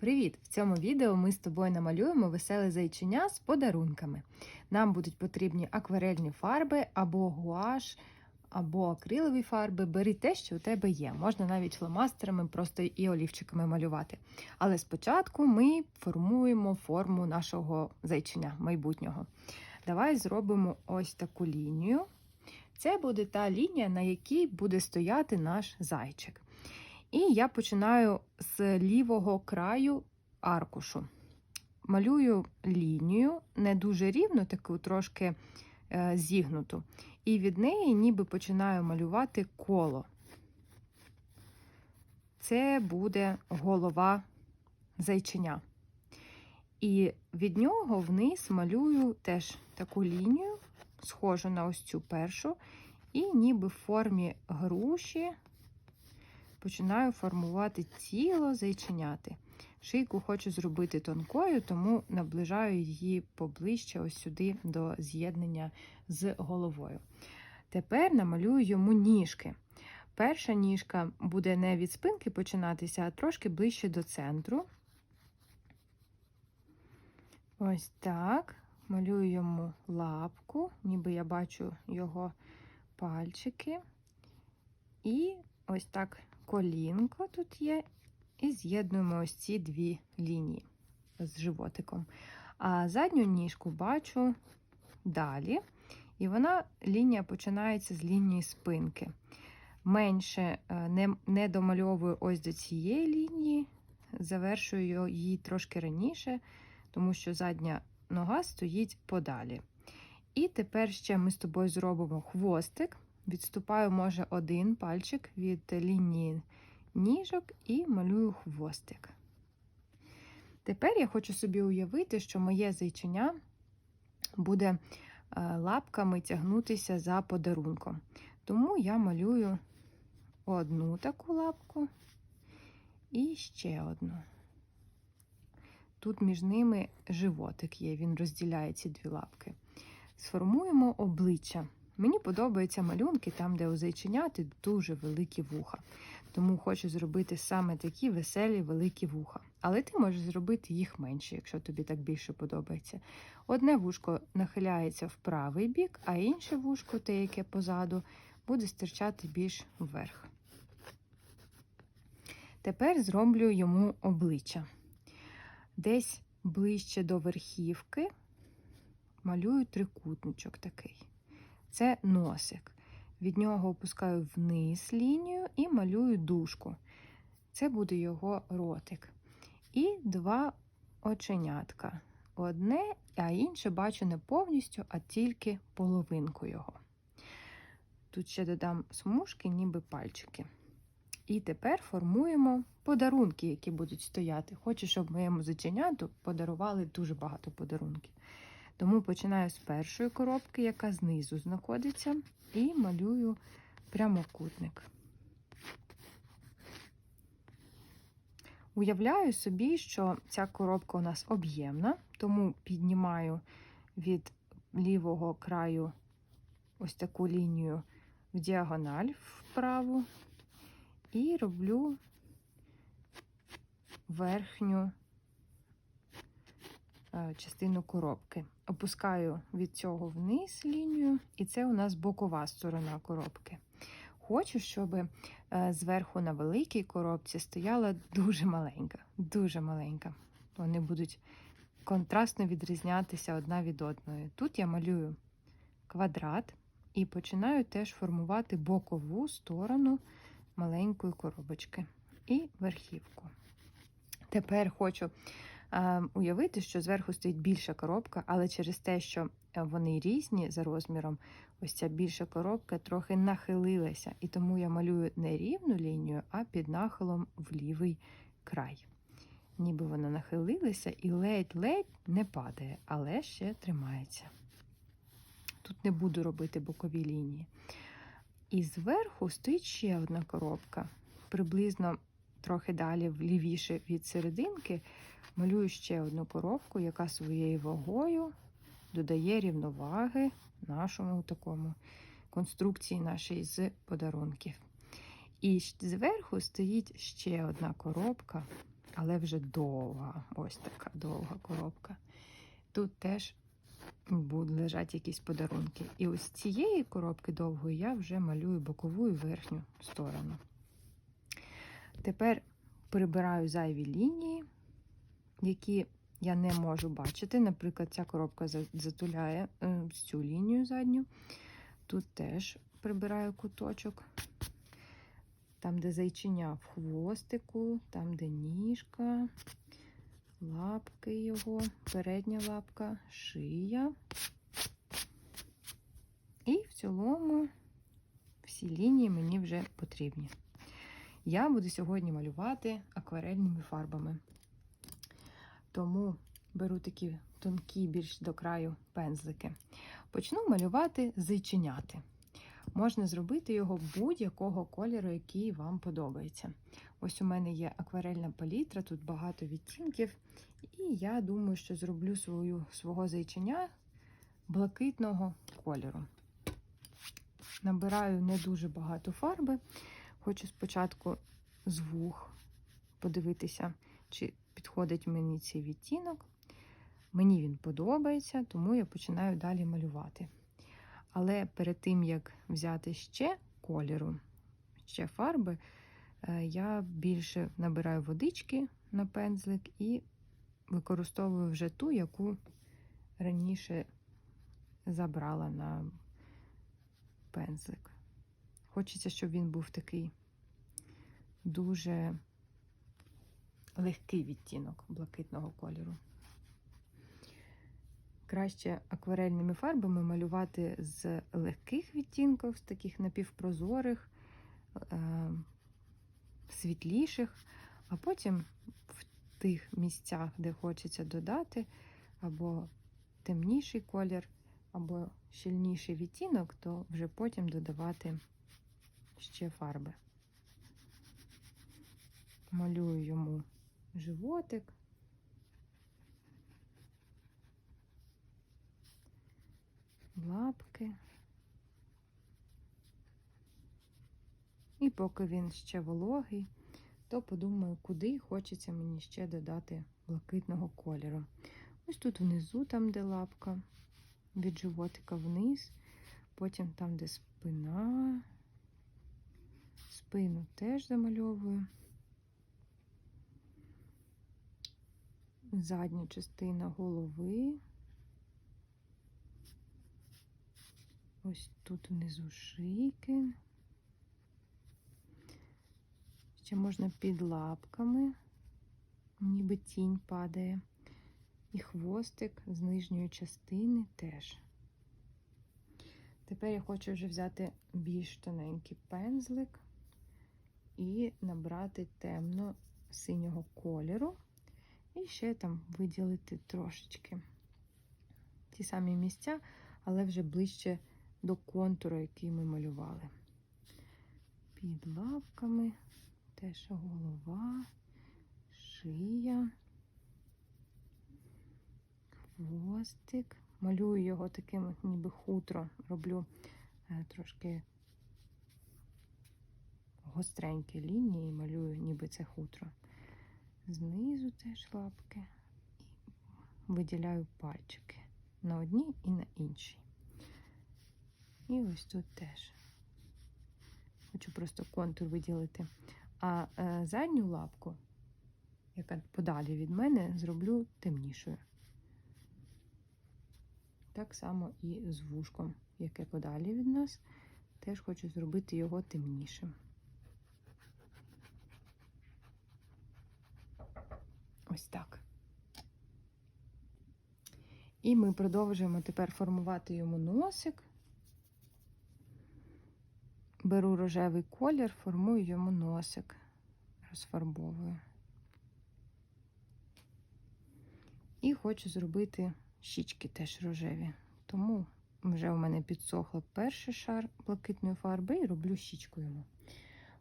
Привіт! В цьому відео ми з тобою намалюємо веселе зайчиня з подарунками. Нам будуть потрібні акварельні фарби або гуаш, або акрилові фарби. Бери те, що у тебе є. Можна навіть фломастерами просто і олівчиками малювати. Але спочатку ми формуємо форму нашого зайчиня майбутнього. Давай зробимо ось таку лінію. Це буде та лінія, на якій буде стояти наш зайчик. І я починаю з лівого краю аркушу. Малюю лінію, не дуже рівну, таку трошки е, зігнуту. І від неї ніби починаю малювати коло. Це буде голова зайчиня. І від нього вниз малюю теж таку лінію, схожу на ось цю першу, і ніби в формі груші починаю формувати тіло зайченяти. Шийку хочу зробити тонкою, тому наближаю її поближче ось сюди до з'єднання з головою. Тепер намалюю йому ніжки. Перша ніжка буде не від спинки починатися, а трошки ближче до центру. Ось так. Малюю йому лапку, ніби я бачу його пальчики. І ось так колінко тут є, і з'єднуємо ось ці дві лінії з животиком. А задню ніжку бачу далі, і вона лінія починається з лінії спинки. Менше не, не домальовую ось до цієї лінії, завершую її трошки раніше, тому що задня нога стоїть подалі. І тепер ще ми з тобою зробимо хвостик. Відступаю, може, один пальчик від лінії ніжок і малюю хвостик. Тепер я хочу собі уявити, що моє зайчиня буде лапками тягнутися за подарунком. Тому я малюю одну таку лапку і ще одну. Тут між ними животик є, він розділяє ці дві лапки. Сформуємо обличчя. Мені подобаються малюнки там, де у зайченяти дуже великі вуха. Тому хочу зробити саме такі веселі великі вуха. Але ти можеш зробити їх менше, якщо тобі так більше подобається. Одне вушко нахиляється в правий бік, а інше вушко, те, яке позаду, буде стирчати більш вверх. Тепер зроблю йому обличчя. Десь ближче до верхівки малюю трикутничок такий. Це носик. Від нього опускаю вниз лінію і малюю дужку. Це буде його ротик. І два оченятка. Одне, а інше бачу не повністю, а тільки половинку його. Тут ще додам смужки, ніби пальчики. І тепер формуємо подарунки, які будуть стояти. Хочу, щоб моєму заченяту подарували дуже багато подарунків. Тому починаю з першої коробки, яка знизу знаходиться, і малюю прямокутник. Уявляю собі, що ця коробка у нас об'ємна, тому піднімаю від лівого краю ось таку лінію в діагональ вправу і роблю верхню частину коробки. Опускаю від цього вниз лінію, і це у нас бокова сторона коробки. Хочу, щоб е, зверху на великій коробці стояла дуже маленька, дуже маленька. Вони будуть контрастно відрізнятися одна від одної. Тут я малюю квадрат і починаю теж формувати бокову сторону маленької коробочки і верхівку. Тепер хочу уявити, що зверху стоїть більша коробка, але через те, що е, вони різні за розміром, ось ця більша коробка трохи нахилилася. І тому я малюю не рівну лінію, а під нахилом в лівий край. Ніби вона нахилилася і ледь-ледь не падає, але ще тримається. Тут не буду робити бокові лінії. І зверху стоїть ще одна коробка, приблизно трохи далі, лівіше від серединки, малюю ще одну коробку, яка своєю вагою додає рівноваги нашому такому конструкції нашої з подарунків. І зверху стоїть ще одна коробка, але вже довга. Ось така довга коробка. Тут теж будуть лежати якісь подарунки. І ось цієї коробки довгої я вже малюю бокову і верхню сторону. Тепер прибираю зайві лінії, які я не можу бачити. Наприклад, ця коробка затуляє е, цю лінію задню. Тут теж прибираю куточок. Там, де зайчиня в хвостику, там, де ніжка, лапки його, передня лапка, шия. І в цілому всі лінії мені вже потрібні. Я буду сьогодні малювати акварельними фарбами. Тому беру такі тонкі, більш до краю пензлики. Почну малювати зайченяти. Можна зробити його будь-якого кольору, який вам подобається. Ось у мене є акварельна палітра, тут багато відтінків, і я думаю, що зроблю свою, свого зайченя блакитного кольору. Набираю не дуже багато фарби. Хочу спочатку з вух подивитися, чи підходить мені цей відтінок. Мені він подобається, тому я починаю далі малювати. Але перед тим, як взяти ще кольору, ще фарби, е, я більше набираю водички на пензлик і використовую вже ту, яку раніше забрала на пензлик. Хочеться, щоб він був такий дуже легкий відтінок блакитного кольору. Краще акварельними фарбами малювати з легких відтінків, з таких напівпрозорих, е, світліших, а потім в тих місцях, де хочеться додати або темніший колір, або щільніший відтінок, то вже потім додавати ще фарби. Малюю йому животик. лапки. І поки він ще вологий, то подумаю, куди хочеться мені ще додати блакитного кольору. Ось тут внизу, там, де лапка, від животика вниз, потім там, де спина, спину теж замальовую. Задня частина голови. Ось тут внизу шийки. Ще можна під лапками, ніби тінь падає. І хвостик з нижньої частини теж. Тепер я хочу вже взяти більш тоненький пензлик і набрати темно синього кольору. І ще там виділити трошечки ті самі місця, але вже ближче до контуру, який ми малювали. Під лапками теж голова, шия, хвостик. Малюю його таким, ніби хутро, роблю е, трошки гостренькі лінії, малюю, ніби це хутро. Знизу теж лапки і виділяю пальчики на одній і на іншій. І ось тут теж. Хочу просто контур виділити. А е, задню лапку, яка подалі від мене, зроблю темнішою. Так само і з вушком, яке подалі від нас, теж хочу зробити його темнішим. Ось так. І ми продовжуємо тепер формувати йому носик. Беру рожевий колір, формую йому носик, розфарбовую. І хочу зробити щічки теж рожеві. Тому вже у мене підсохло перший шар блакитної фарби і роблю щічку йому.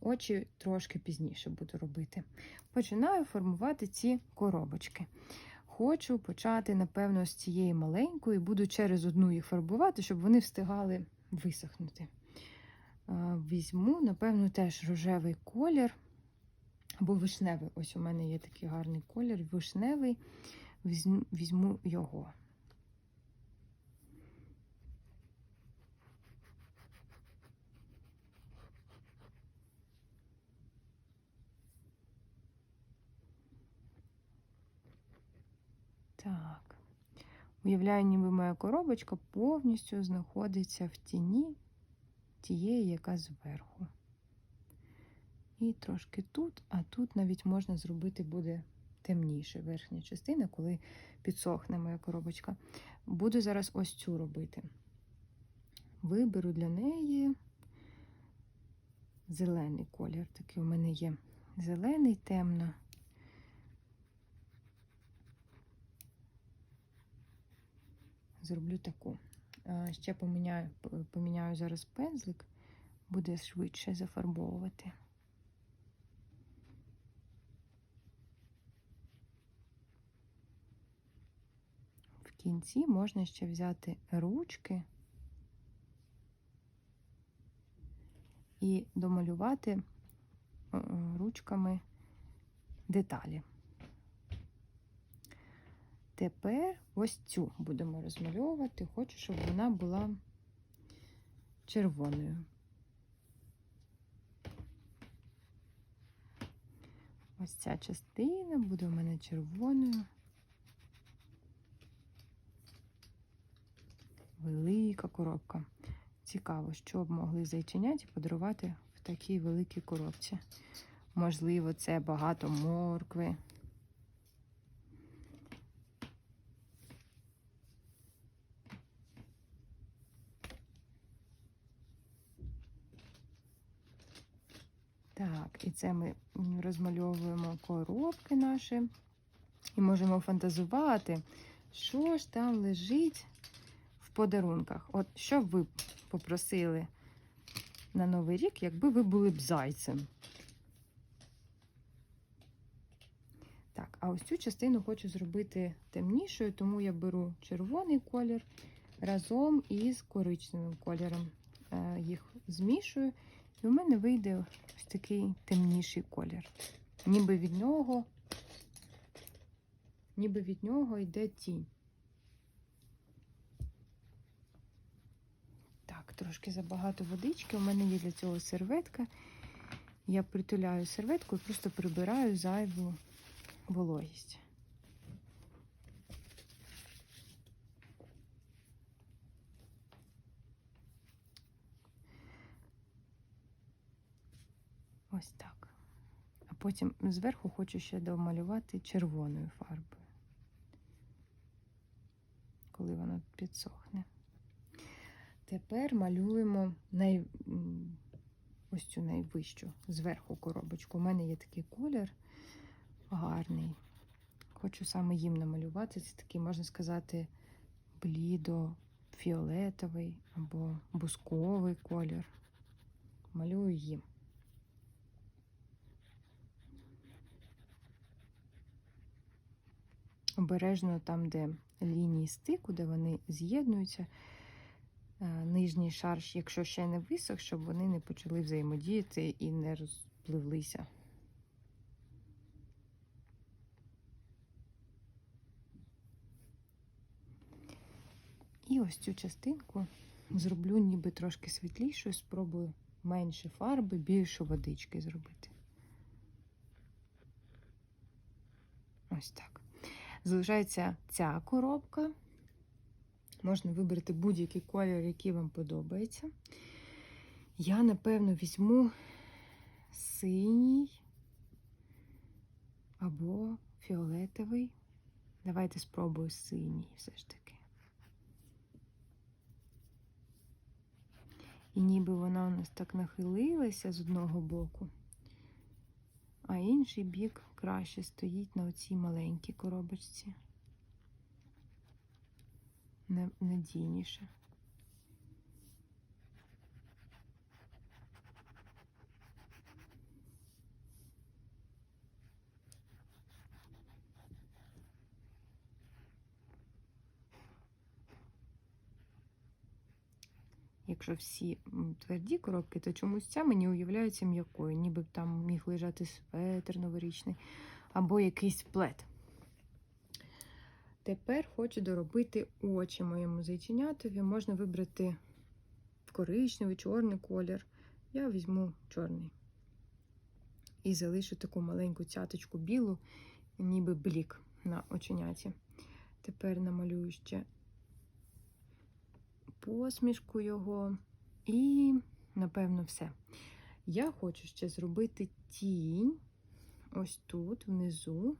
Очі трошки пізніше буду робити. Починаю формувати ці коробочки. Хочу почати, напевно, з цієї маленької, буду через одну їх фарбувати, щоб вони встигали висохнути. Візьму, напевно, теж рожевий колір, Або вишневий. Ось у мене є такий гарний колір. Вишневий. Візьму, його. Так. Уявляю, ніби моя коробочка повністю знаходиться в тіні тієї, яка зверху. І трошки тут, а тут навіть можна зробити буде темніше верхня частина, коли підсохне моя коробочка. Буду зараз ось цю робити. Виберу для неї зелений колір. Такий у мене є зелений, темно. Зроблю таку. Ще поміняю, поміняю зараз пензлик, буде швидше зафарбовувати. В кінці можна ще взяти ручки і домалювати е, ручками деталі. Тепер ось цю будемо розмальовувати. Хочу, щоб вона була червоною. Ось ця частина буде у мене червоною. Велика коробка. Цікаво, що б могли зайчиняти і подарувати в такій великій коробці. Можливо, це багато моркви. Так, і це ми розмальовуємо коробки наші і можемо фантазувати, що ж там лежить в подарунках. От що б ви попросили на Новий рік, якби ви були б зайцем. Так, а ось цю частину хочу зробити темнішою, тому я беру червоний колір разом із коричневим кольором. Е, їх змішую. І у мене вийде ось такий темніший колір. Ніби від нього, ніби від нього йде тінь. Так, трошки забагато водички. У мене є для цього серветка. Я притуляю серветку і просто прибираю зайву вологість. Ось так. А потім зверху хочу ще домалювати червоною фарбою, коли воно підсохне. Тепер малюємо най... ось цю найвищу зверху коробочку. У мене є такий колір гарний. Хочу саме їм намалювати. Це такий, можна сказати, блідо, фіолетовий або бусковий колір. Малюю їм. Обережно там, де лінії стику, де вони з'єднуються, е, нижній шар, якщо ще не висох, щоб вони не почали взаємодіяти і не розпливлися. І ось цю частинку зроблю ніби трошки світлішою, спробую менше фарби, більше водички зробити. Ось так. Залишається ця коробка. Можна вибрати будь-який колір, який вам подобається. Я, напевно, візьму синій або фіолетовий. Давайте спробую синій все ж таки. І ніби вона у нас так нахилилася з одного боку, а інший бік краще стоїть на оцій маленькій коробочці. Надійніше. Якщо всі тверді коробки, то чомусь ця мені уявляється м'якою, ніби там міг лежати светр новорічний або якийсь плед. Тепер хочу доробити очі моєму зайченятові. Можна вибрати коричневий, чорний колір. Я візьму чорний. І залишу таку маленьку цяточку білу, ніби блік на оченяті. Тепер намалюю ще посмішку його. І, напевно, все. Я хочу ще зробити тінь ось тут, внизу.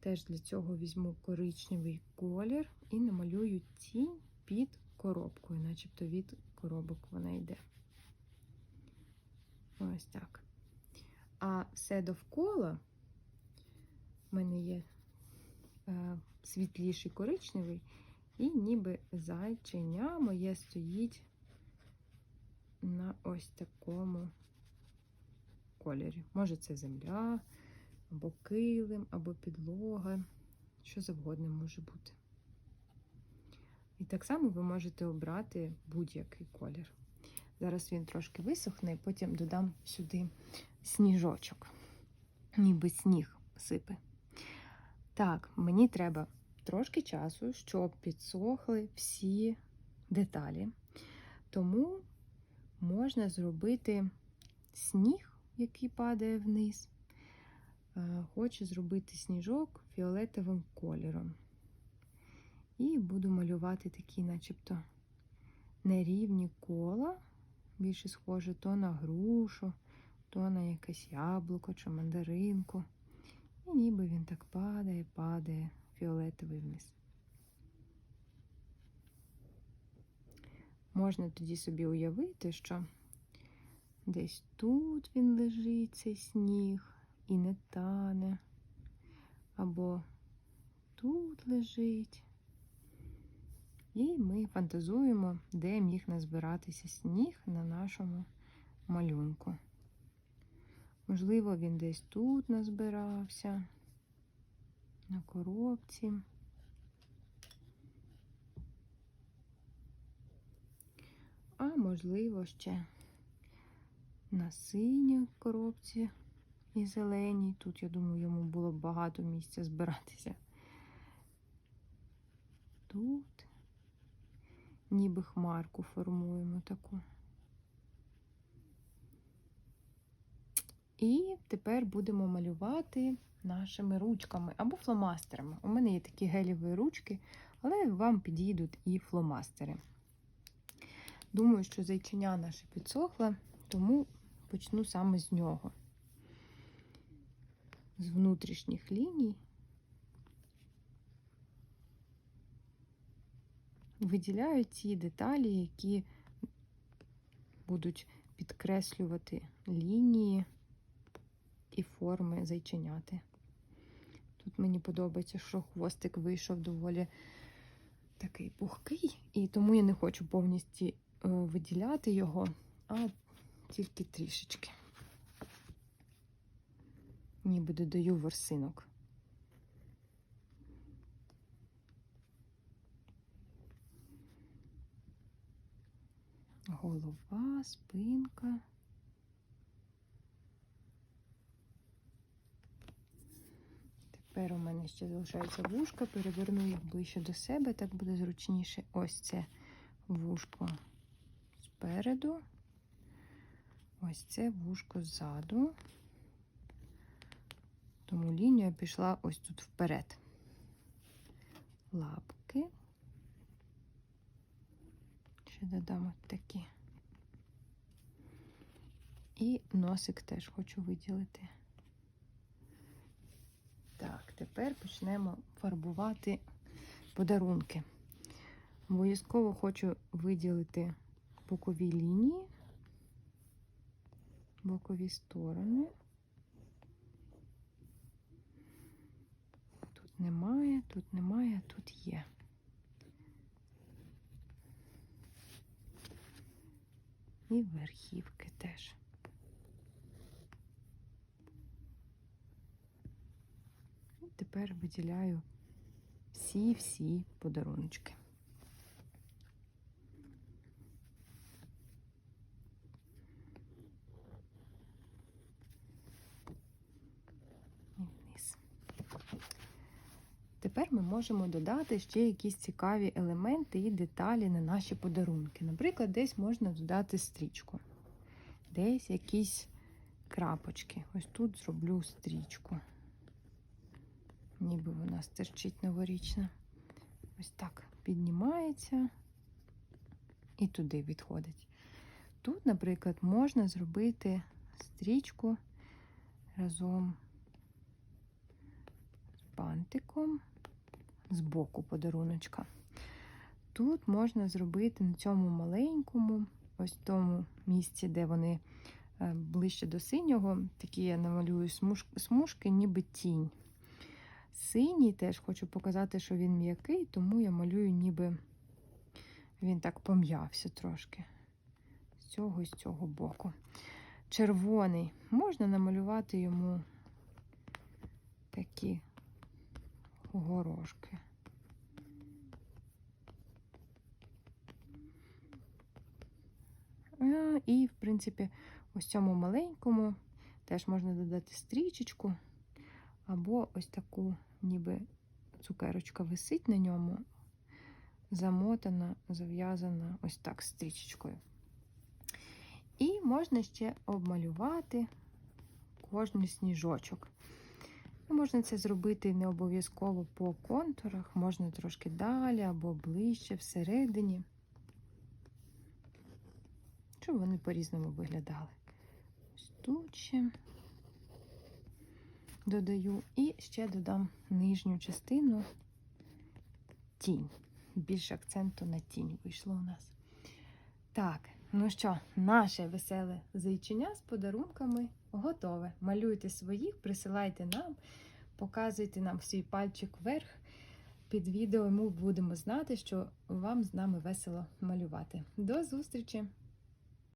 Теж для цього візьму коричневий колір і намалюю тінь під коробкою, начебто від коробок вона йде. Ось так. А все довкола в мене є е, світліший коричневий, і ніби зайченя моє стоїть на ось такому кольорі. Може, це земля, або килим, або підлога, що завгодно може бути. І так само ви можете обрати будь-який колір. Зараз він трошки висохне, і потім додам сюди сніжочок, ніби сніг сипе. Так, мені треба трошки часу, щоб підсохли всі деталі. Тому можна зробити сніг, який падає вниз. Е, Хочу зробити сніжок фіолетовим кольором. І буду малювати такі, начебто, нерівні кола, більше схоже то на грушу, то на якесь яблуко чи мандаринку. І ніби він так падає, падає фіолетовий вниз. Можна тоді собі уявити, що десь тут він лежить, цей сніг, і не тане, або тут лежить. І ми фантазуємо, де міг назбиратися сніг на нашому малюнку. Можливо, він десь тут назбирався, на коробці. А можливо, ще на синій коробці і зеленій. Тут, я думаю, йому було б багато місця збиратися. Тут ніби хмарку формуємо таку. І тепер будемо малювати нашими ручками або фломастерами. У мене є такі геліві ручки, але вам підійдуть і фломастери. Думаю, що зайчиня наше підсохла, тому почну саме з нього. З внутрішніх ліній. Виділяю ті деталі, які будуть підкреслювати лінії і форми зайченяти. Тут мені подобається, що хвостик вийшов доволі такий пухкий, і тому я не хочу повністю виділяти його, а тільки трішечки. Ніби додаю ворсинок. Голова, спинка. Тепер у мене ще залишається вушка, переверну їх ближче до себе, так буде зручніше. Ось це вушко спереду, ось це вушко ззаду. Тому лінія пішла ось тут вперед. Лапки. Ще додам от такі. І носик теж хочу виділити. Так, тепер почнемо фарбувати подарунки. Обов'язково хочу виділити бокові лінії, бокові сторони. Тут немає, тут немає, тут є. І верхівки теж. тепер виділяю всі-всі подарунки. Тепер ми можемо додати ще якісь цікаві елементи і деталі на наші подарунки. Наприклад, десь можна додати стрічку, десь якісь крапочки. Ось тут зроблю стрічку. Ніби вона стирчить новорічна. Ось так піднімається і туди відходить. Тут, наприклад, можна зробити стрічку разом з бантиком з боку подаруночка. Тут можна зробити на цьому маленькому, ось тому місці, де вони е, ближче до синього, такі я намалюю смужки, ніби тінь. Синій теж хочу показати, що він м'який, тому я малюю, ніби він так пом'явся трошки з цього і з цього боку. Червоний можна намалювати йому такі горошки. І, в принципі, ось цьому маленькому теж можна додати стрічечку, або ось таку, ніби цукерочка висить на ньому, замотана, зав'язана ось так стрічечкою. І можна ще обмалювати кожний сніжочок. Ну, Можна це зробити не обов'язково по контурах, можна трошки далі або ближче, всередині, щоб вони по-різному виглядали. Ось тут ще додаю і ще додам нижню частину тінь. Більше акценту на тінь вийшло у нас. Так, ну що, наше веселе зайчиня з подарунками готове. Малюйте своїх, присилайте нам, показуйте нам свій пальчик вверх. Під відео ми будемо знати, що вам з нами весело малювати. До зустрічі!